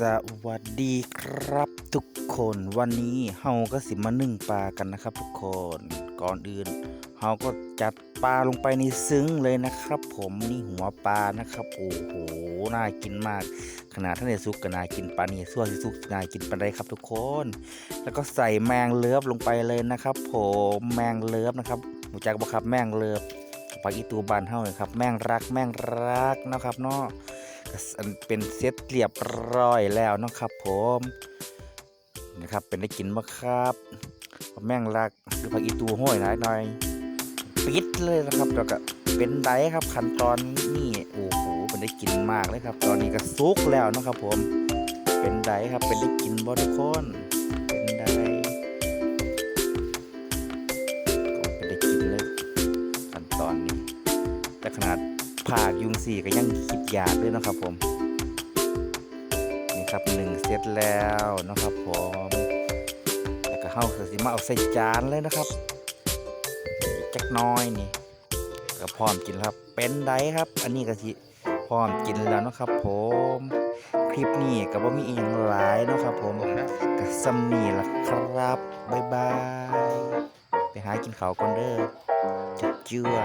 สวัสดีครับทุกคนวันนี้เฮาก็สิมานึ่งปลากันนะครับทุกคนก่อนอื่นเฮาก็จัดปลาลงไปในซึ้งเลยนะครับ ผมนี่หัวปลานะครับโอ้โหน่ากินมาก ขนาดท่านในซุกก็น่ากินปลานี่ส่วซีซุกน่ากินปานใดครับทุกคน แล้วก็ใส่แมงเลิฟลงไปเลยนะครับ ผมแมงเลิฟนะครับหมูจักบ่ครับแมงเลิฟปลาอีตูบานเฮาเลยครับแมงรักแมงรักนะครับเนาะ อันเป็นเซตเรียบร้อยแล้วนะครับ ผมนะครับเป็นได้กินบ่ครับแม่งรักหรือผักอีตูห้อยหน่อยหน่อยปิดเลยนะครับแล้วก็เป็นไดครับขั้นตอนนี่โอ้โหเป็นได้กินมากเลยครับ ตอนนี้ก็สุกแล้วนะครับ ผมเป็นไดครับเป็นได้กินบ่ทุกคนเป็นไดก็เป็นได้กินเลยขั้นตอนนี้แต่ขนาด ผากยุงสี่ก็ยังคิดยากด้วยนะครับผม นี่ครับหนึ่งเซตแล้วนะครับผมแล้วก็เข้าคือสิมาเอาใส่จานเลยนะครับอีกจักน้อยนี่ก็พร้อมกินแล้วครับเป็นไดครับ อันนี้ก็สิพร้อมกินแล้วนะครับ ผมคลิปนี้ก็บ่มีอีหยังหลายนะครับผมก็ซ้ำนี่ละครับบ๊ายบายไปหากินข้าวก่อนเด้อจุดเจือ